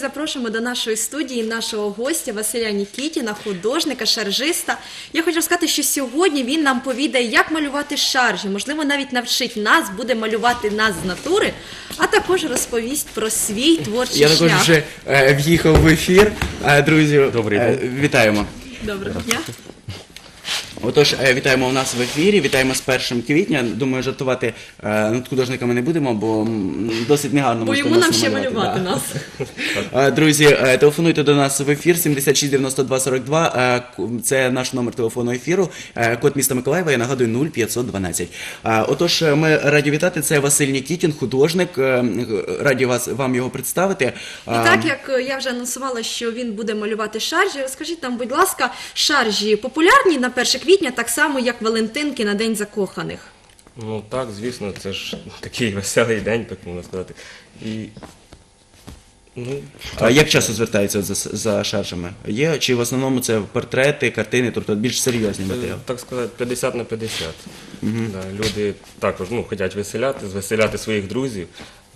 запрошуємо до нашої студії нашого гостя Василя Нікітіна, художника, шаржиста. Я хочу сказати, що сьогодні він нам повідає, як малювати шаржі. Можливо, навіть навчить нас, буде малювати нас з натури, а також розповість про свій творчий Я також шлях. вже е, в'їхав в ефір. Е, друзі, Добрий е, вітаємо. Доброго дня. Отож, е, вітаємо у нас в ефірі. Вітаємо з 1 квітня. Думаю, жартувати е, над художниками не будемо, бо досить негарно Бо йому нам ще малювати да. нас. Е, Друзі, телефонуйте до нас в ефір 76 92 42. Е, Це наш номер телефону ефіру. Код міста Миколаєва, я нагадую 0512. Е, Отож, ми раді вітати. Це Василь Нікітін, художник. Раді вас вам його представити. І так як я вже анонсувала, що він буде малювати шаржі, розкажіть нам, будь ласка, шаржі популярні на 1 квітня, так само як Валентинки на День закоханих. Ну так, звісно, це ж такий веселий день, так можна сказати. І. Ну, А як часто звертаються за, за шаржами? Є чи в основному це портрети, картини, тобто більш серйозні матеріали? так сказати, 50 на 50. Да, люди також ну, хочуть веселяти, звеселяти своїх друзів.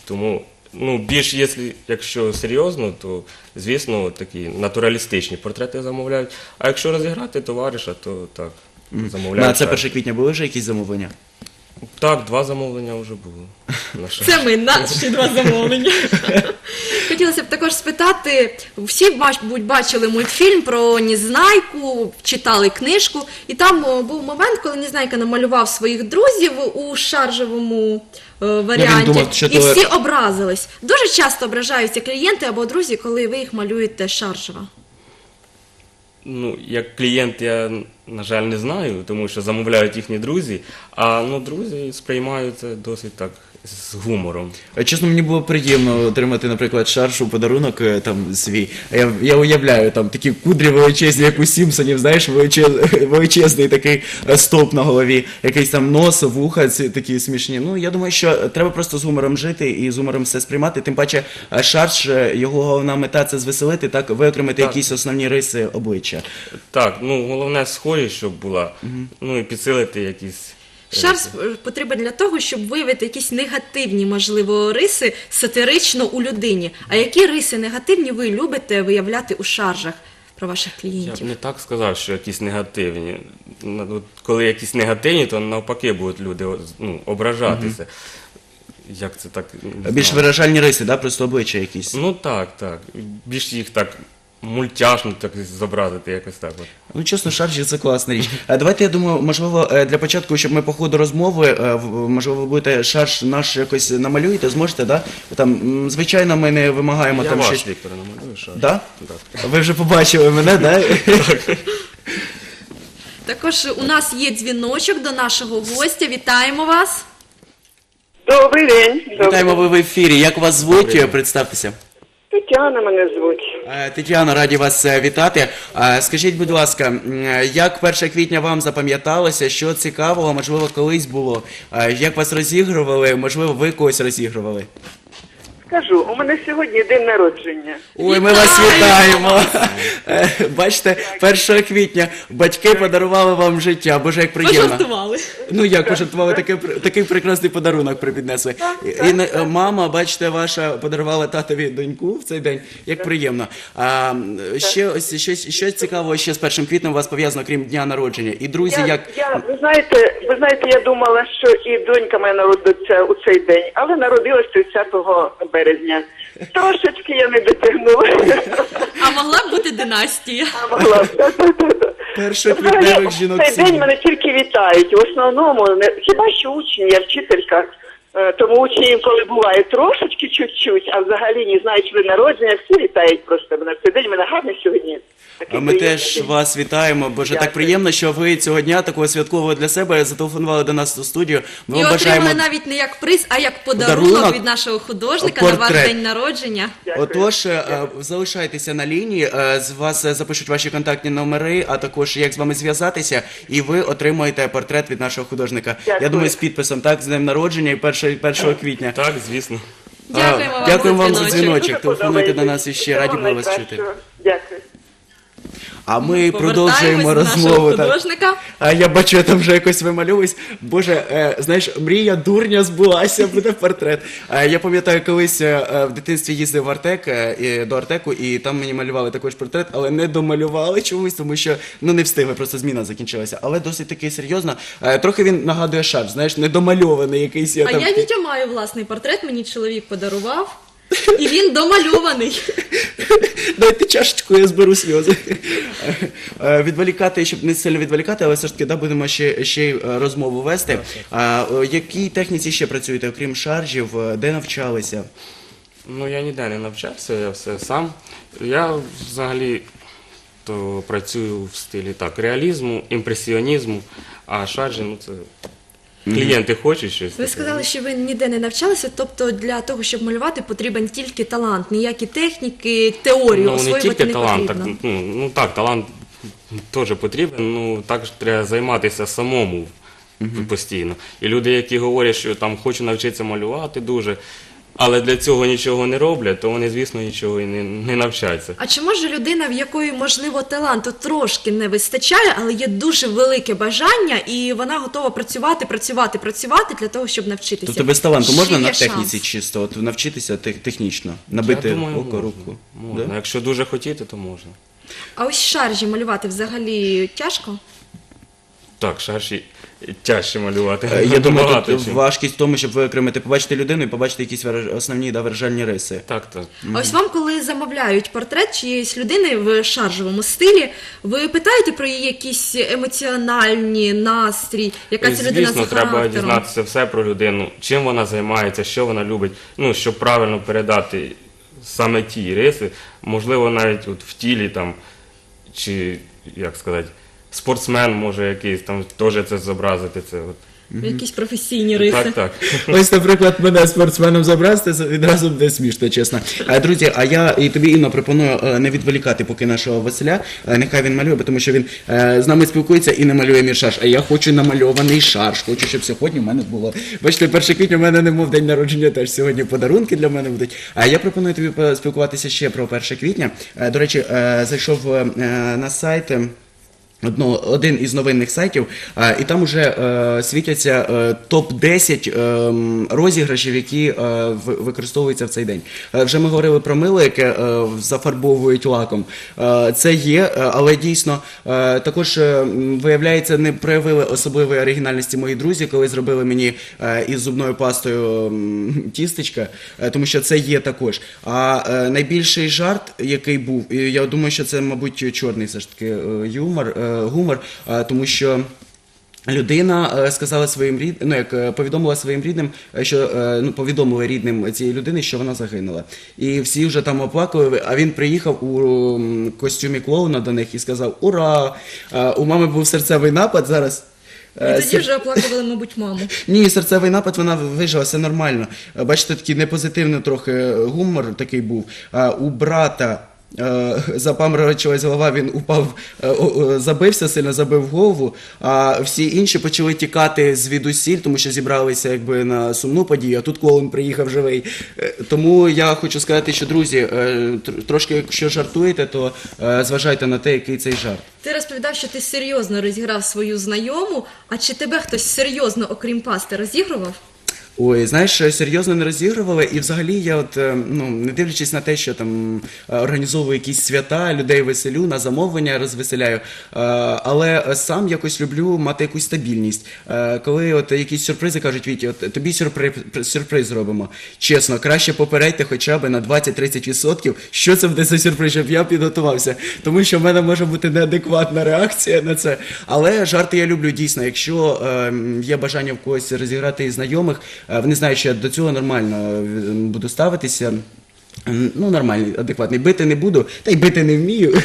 Тому, ну, більш, якщо, якщо серйозно, то звісно такі натуралістичні портрети замовляють. А якщо розіграти товариша, то так. Замовляють. На це шарж. 1 квітня були вже якісь замовлення? Так, два замовлення вже було. на. Це ми наші два замовлення. Хотілося б також спитати: всі, мабуть, бачили мультфільм про Незнайку, читали книжку, і там о, був момент, коли Незнайка намалював своїх друзів у шаржевому е, варіанті, думав, що і то- всі образились. Дуже часто ображаються клієнти або друзі, коли ви їх малюєте шаржево. Ну, як клієнт я, на жаль, не знаю, тому що замовляють їхні друзі, а ну, друзі сприймають це досить так з гумором. Е, Чесно, мені було приємно отримати, наприклад, шарж у подарунок е, там свій. Я, я уявляю там такі кудрі величезні, як у Сімпсонів, знаєш, величез- величезний такий е, стовп на голові, якийсь там нос, вуха, ці такі смішні. Ну я думаю, що треба просто з гумором жити і з гумором все сприймати. Тим паче, е, шарж, е, його головна мета це звеселити, так ви отримаєте якісь основні риси обличчя. Так, ну головне схожість, щоб була, ну і підсилити якісь. Шарж е, потрібен для того, щоб виявити якісь негативні, можливо, риси сатирично у людині. А які риси негативні ви любите виявляти у шаржах про ваших клієнтів? Я б не так сказав, що якісь негативні. Ну, Коли якісь негативні, то навпаки будуть люди ну, ображатися. Як це так? Більш виражальні риси, да, просто обличчя якісь. Ну так, так. Більш їх так мультяшно так зобразити, якось так. От. Ну, чесно, шаржі це класна річ. А давайте я думаю, можливо, е, для початку, щоб ми по ходу розмови, е, в- можливо, ви будете шарж наш якось намалюєте, зможете, да? Там, м, звичайно, ми не вимагаємо Я там ваш, щось. Віктор, намалюю шар. Да? Так. Ви вже побачили мене, да? Також у нас є дзвіночок до нашого гостя. Вітаємо вас. Добрий день. Добрий. Вітаємо ви в ефірі. Як вас звуть? Представтеся. Тетяна мене звуть. Тетяна, раді вас е, вітати. Е, Скажіть, будь ласка, е, як 1 квітня вам запам'яталося, що цікавого, можливо, колись було? Е, Як вас розігрували, можливо, ви когось розігрували? Скажу, у мене сьогодні день народження. Ой, ми вас вітаємо. Бачите, 1 квітня батьки подарували вам життя. Боже, як приємно. Пожартували. Ну як пожартували такий, пр- такий прекрасний подарунок припіднесли. І, і не- е, мама, бачите, ваша подарувала татові доньку в цей день. Як приємно. А ще ось щось, щось цікавого ще з 1 квітня у вас пов'язано, крім дня народження. І друзі, Я, як я, ви знаєте, ви знаєте, я думала, що і донька моя народиться у цей день, але народилась 30 березня. Трошечки я не дотягнула. А могла б бути династія. А могла б. Да-да-да-да. Взагалі, жінок. цей день мене тільки вітають. В основному не хіба що учні, я вчителька. Е, Тому учні інколи буває трошечки чуть-чуть, а взагалі не знають, що ви народження, всі вітають просто мене. Цей день мене гарний сьогодні. Такий ми приємний теж день. вас вітаємо. Боже, так приємно, що ви цього дня такого святкового для себе зателефонували до нас у студію. Ми І вам отримали навіть не як приз, а як подарунок, Подарунок. від нашого художника на ваш Портрет. день народження. Дякую. Отож, е, залишайтеся на лінії, е, з вас е, запишуть ваші контактні номери, а також як з вами зв'язатися, і ви отримаєте портрет від нашого художника. Я Дякую. думаю, з підписом, так, з днем народження і 1, 1 квітня. Так, звісно. Дякуємо вам дякуємо за вам за дзвіночок. Телефонуйте до нас іще, раді були вас чути. Дякую. А ми продовжуємо розмову. так. художника. А я бачу, я там вже якось вимальовуюсь. Боже, е, знаєш, мрія дурня збулася, буде портрет. Е, я пам'ятаю, колись е, е, в дитинстві їздив в Артек е, до Артеку, і там мені малювали також портрет, але не домалювали чомусь, тому що ну не встигли, просто зміна закінчилася. Але досить таки серйозно. Е, трохи він нагадує шар, знаєш, недомальований якийсь. Я А там... я Вітя маю власний портрет, мені чоловік подарував. І він домальований. Дайте чашечку, я зберу сльози. Е, Відволікати, щоб не сильно відволікати, але все ж таки да, будемо ще, ще й е, розмову вести. А о якій техніці ще працюєте, окрім шаржів, е, де навчалися? Ну, я ніде не навчався, я все сам. Я взагалі то працюю в стилі так, реалізму, імпресіонізму, а шаржі, ну це клієнти хочуть щось. Ви таке. сказали, що ви ніде не навчалися, тобто для того, щоб малювати, потрібен тільки талант, ніякі техніки, теорію Ну, не освоювати тільки не талант, так, потрібно. ну, ну так, талант теж потрібен, ну також треба займатися самому постійно. І люди, які говорять, що там хочу навчитися малювати дуже, але для цього нічого не роблять, то вони, звісно, нічого і не, не навчаються. А чи може людина, в якої можливо таланту трошки не вистачає, але є дуже велике бажання, і вона готова працювати, працювати, працювати для того, щоб навчитися? Тобто без таланту Ще можна є на шанс. техніці чисто от, навчитися тех- технічно, набити Я думаю, око, можна. руку? Можна. Да? Якщо дуже хотіти, то можна. А ось шаржі малювати взагалі тяжко? Так, шарші тяжче малювати. Е, Я думаю, тут важкість в тому, щоб виокремити, побачити людину і побачити якісь основні да, виражальні риси. Так, так. Ось вам, коли замовляють портрет чиєїсь людини в шаржевому стилі, ви питаєте про її якісь емоціональні настрій, яка ця людина Звісно, за треба дізнатися все про людину, чим вона займається, що вона любить, ну, щоб правильно передати саме ті риси, можливо, навіть от в тілі там, чи як сказати, спортсмен може якийсь там теж це зобразити. Це от. Якісь професійні риси. Так, так. Ось, наприклад, мене спортсменом забрати, відразу буде смішно, чесно. Друзі, а я і тобі Інно пропоную е, не відволікати поки нашого Василя. Е, Нехай він малює, тому що він е, з нами спілкується і не малює мій шарж. А я хочу намальований шарж. Хочу, щоб сьогодні в мене було. Бачите, 1 квітня в мене не мов день народження, теж сьогодні подарунки для мене будуть. А я пропоную тобі поспілкуватися ще про 1 квітня. До речі, зайшов на сайт. Е, Одно, один із новинних сайтів, е, і там уже е, світяться е, топ-10 е, розіграшів, які е, використовуються в цей день. Е, вже ми говорили про мило, яке е, зафарбовують лаком. Е, це є, е, але дійсно е, також е, виявляється, не проявили особливої оригінальності мої друзі, коли зробили мені е, із зубною пастою м, тістечка, е, тому що це є також. А е, найбільший жарт, який був, я думаю, що це, мабуть, чорний все ж таки е, юмор, е, гумор, тому що. Людина е, сказала своїм рід... ну, як е, повідомила своїм рідним, е, що ну, повідомили рідним цієї людини, що вона загинула. І всі вже там оплакували, а він приїхав у костюмі клоуна до них і сказав: Ура! У мами був серцевий напад зараз. І тоді вже оплакували, мабуть, маму. ні, серцевий напад вона вижила, все нормально. Бачите, такий непозитивний трохи гумор такий був. У брата. Е, Запаморочилась голова, він упав, е, забився сильно, забив голову. А всі інші почали тікати звідусіль, тому що зібралися якби на сумну подію. А тут клоун приїхав живий. Е, Тому я хочу сказати, що друзі, трошки якщо жартуєте, то зважайте на те, який цей жарт. Ти розповідав, що ти серйозно розіграв свою знайому. А чи тебе хтось серйозно, окрім пасти, розігрував? Ой, знаєш, серйозно не розігрували, і взагалі я, от е, ну не дивлячись на те, що там е, організовую якісь свята, людей веселю, на замовлення розвеселяю. е, Але сам якось люблю мати якусь стабільність. Коли от якісь сюрпризи кажуть, Віті, от тобі сюрприз, сюрприз зробимо. Чесно, краще попередьте хоча б на 20-30%, що це буде за сюрприз, щоб я підготувався. Тому що в мене може бути неадекватна реакція на це. Але жарти я люблю дійсно. Якщо е, є бажання в когось розіграти із знайомих, вони знають, що до цього нормально е, буду ставитися. Ну, нормальний, адекватний. Бити не буду, та й бити не вмію.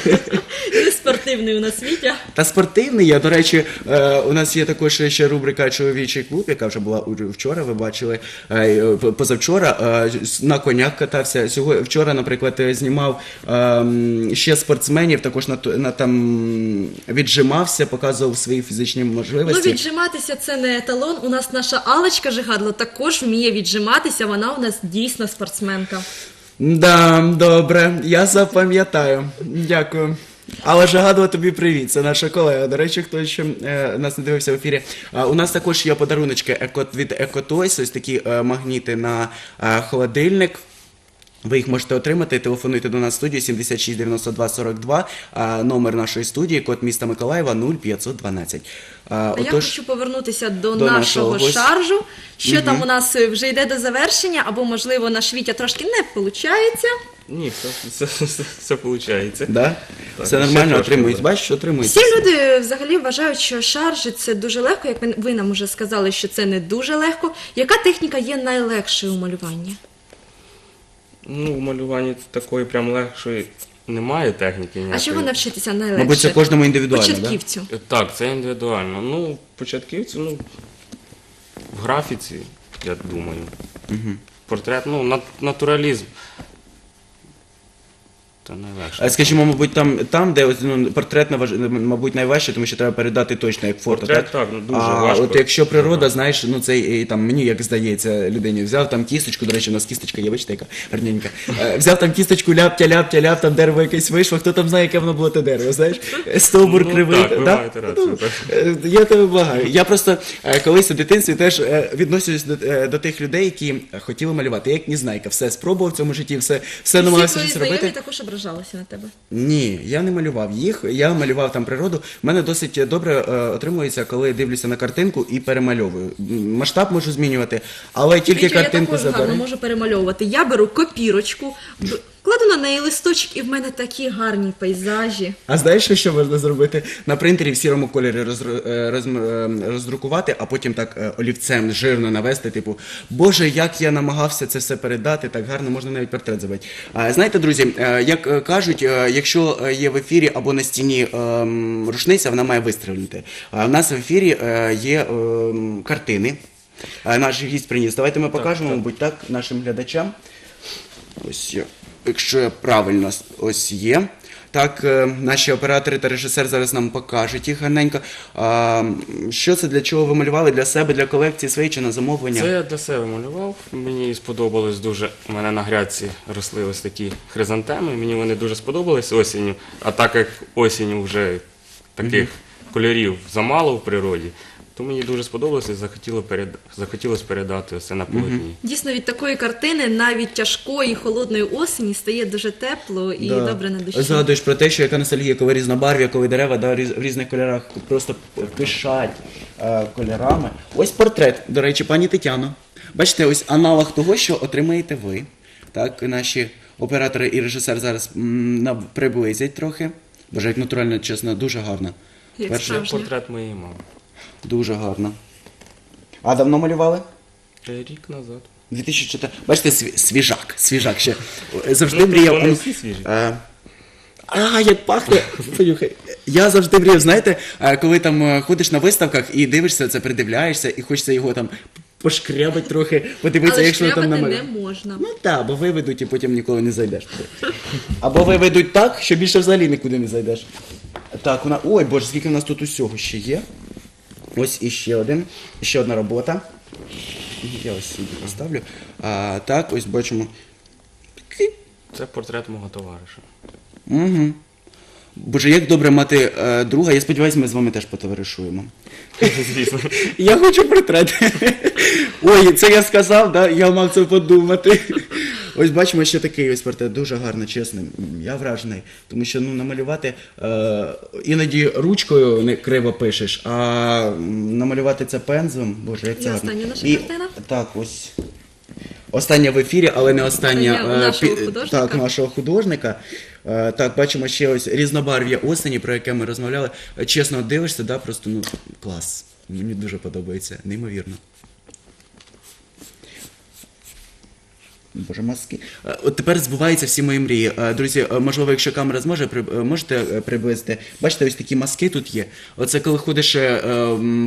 Ти спортивний у нас Вітя. Та спортивний я, до речі, е, у нас є також ще рубрика Чоловічий клуб, яка вже була вчора, ви бачили, е, позавчора е, на конях катався. Сьогодні вчора, наприклад, е, знімав е, ще спортсменів, також на, на там віджимався, показував свої фізичні можливості. Ну, віджиматися це не еталон. У нас наша Алечка Жигадло також вміє віджиматися. Вона у нас дійсно спортсменка. Да, добре, я запам'ятаю. Дякую. Але Жагадова тобі привіт. Це наша колега. До речі, хто ще е, нас не дивився в ефірі. Е, у нас також є подаруночки еко, від Екотойс, ось такі е, магніти на е, холодильник. Ви їх можете отримати. Телефонуйте до нас в студію 76 92 42, а, номер нашої студії, код міста Миколаєва 0512. А, я отож, хочу повернутися до, до нашого нашого шаржу. Що там у нас е, вже йде до завершення, або можливо наш Вітя трошки не виходить. Ні, все, все, все, все виходить. да? Так, Все нормально отримують. Бачиш, отримують. Всі люди взагалі вважають, що шаржі це дуже легко. Як ви- ви нам уже сказали, що це не дуже легко. Яка техніка є найлегшою у малюванні? Ну, в малюванні такої прям легшої немає техніки. А ніякої. чого навчитися найлегше? Мабуть, це кожному індивідуально. Да? Початківцю. Так, це індивідуально. Ну, початківці, ну, в графіці, я думаю. Угу. Портрет, ну, нат- натуралізм. Це найлегше. А скажімо, мабуть, там, там де ось, ну, портрет наваж- мабуть, найважче, тому що треба передати точно як фото. Портрет, так, так, ну, дуже а, важко. От якщо природа, знаєш, ну це і, там мені як здається, людині взяв там кісточку, до речі, у нас кісточка є, бачите, яка гарненька. Е, Взяв там кісточку, ляптя, ляптя, ляп, там дерево якесь вийшло. Хто там знає, яке воно було те дерево, знаєш? Стовбур Ну, кривий. так, ви да? маєте рацію, Ну, так. е, Я тебе благаю. Я просто е, колись у дитинстві теж е, відносився до, е, до тих людей, які хотіли малювати. Я як Незнайка, все спробував в цьому житті, все, все намагався щось робити. також ображалися на тебе. Ні, я не малював їх, я малював там природу. У мене досить добре е, отримується, коли дивлюся на картинку і перемальовую. М, Масштаб можу змінювати, але тільки Вітю, я картинку також гарно забери. можу перемальовувати. Я беру копірочку, б- кладу на неї листочок, і в мене такі гарні пейзажі. А знаєш, що ще можна зробити? На принтері в сірому кольорі розру- е, розм- е, роздрукувати, а потім так е, олівцем жирно навести, типу, Боже, як я намагався це все передати, так гарно можна навіть портрет зробити. А, знаєте, друзі, е, як е, кажуть, е, якщо е, є в ефірі або на стіні ем, рушниця, вона має вистрілити. У нас в ефірі є ем, картини. Наш гість приніс. Давайте ми покажемо, мабуть, так, нашим глядачам. Ось якщо я правильно ось є. Так, е, наші оператори та режисер зараз нам покажуть їх гарненько. А, що це для чого ви малювали для себе, для колекції своєї чи на замовлення? Це я для себе малював. Мені сподобалось дуже. У мене на грядці росли ось такі хризантеми. Мені вони дуже сподобались осінню. А так як осінню вже таких кольорів замало в природі, то мені дуже сподобалося і захотіло перед... захотілося передати все на полотні. Дійсно, від такої картини навіть тяжкої холодної осені стає дуже тепло і Да. добре на душі. Згадуєш про те, що яка ностальгія, коли різнобарв'я, коли дерева да, різ- в різних кольорах просто пишать е, кольорами. Ось портрет, до речі, пані Тетяно. Бачите, ось аналог того, що отримаєте ви. Так, наші оператори і режисер зараз м, приблизять трохи. Боже, як натурально, чесно, дуже гарно. Як Перше, справжня. Портрет моєї мами. Дуже гарно. А давно малювали? Рік назад. 2004. Бачите, сві- свіжак, свіжак ще. Завжди Ну, мріяв. вони ну, всі свіжі. е, А, як пахне. Понюхай. Я завжди мріяв, знаєте, е, коли там е, ходиш на виставках і дивишся це, придивляєшся, і хочеться його там пошкрябати трохи, подивитися, Але якщо там шкрябати намалює. не можна. Ну так, бо виведуть і потім ніколи не зайдеш. туди. Або виведуть так, що більше взагалі нікуди не зайдеш. Так, вона. Ой, боже, скільки в нас тут усього ще є. Ось іще один, ще одна робота. Я ось сюди поставлю. А, так, ось бачимо. Це портрет мого товариша. Угу. Боже, як добре мати е, друга. Я сподіваюся, ми з вами теж потоваришуємо. Звісно. Я хочу портрет. Ой, це я сказав, да? я мав це подумати. Ось бачимо, що такий ось портрет дуже гарно, чесно. Я вражений. Тому що ну, намалювати е, іноді ручкою не криво пишеш, а намалювати це пензлем, боже, як це І гарно. остання наша І, картина? Так, ось. Остання в ефірі, але не остання е, нашого пі- художника. Так, нашого художника. Е, Так, бачимо ще ось різнобарв'я осені, про яке ми розмовляли. Е, Чесно, дивишся, да, просто ну клас. Мені дуже подобається, неймовірно. Боже, маски. Е, От тепер збуваються всі мої мрії. Е, Друзі, е, можливо, якщо камера зможе, при- можете приблизити. Бачите, ось такі маски тут є. Оце коли ходиш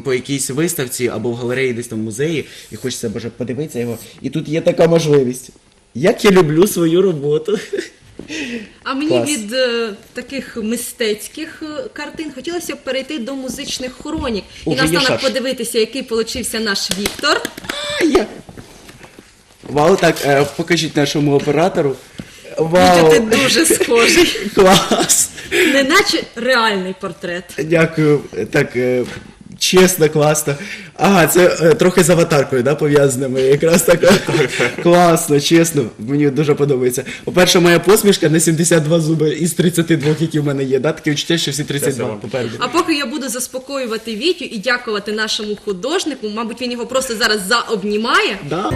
по якійсь виставці або в галереї, десь там в музеї, і хочеться боже подивитися його. І тут є така можливість. Як я люблю свою роботу. А мені Клас. від е, таких мистецьких картин хотілося б перейти до музичних хронік. О, І настанок подивитися, який получився наш Віктор. А, я. Вау, так, е, покажіть нашому оператору. Вау! Ти дуже схожий. Клас! Неначе реальний портрет. Дякую. Так, е, чесно, класно. Ага, це е, трохи з аватаркою, да, пов'язаними. Якраз так класно, чесно. Мені дуже подобається. По-перше, моя посмішка на 72 зуби із 32, які в мене є. Да? Таке відчуття, що всі 32 вам. попереду. А поки я буду заспокоювати Вітю і дякувати нашому художнику, мабуть, він його просто зараз заобнімає. Да.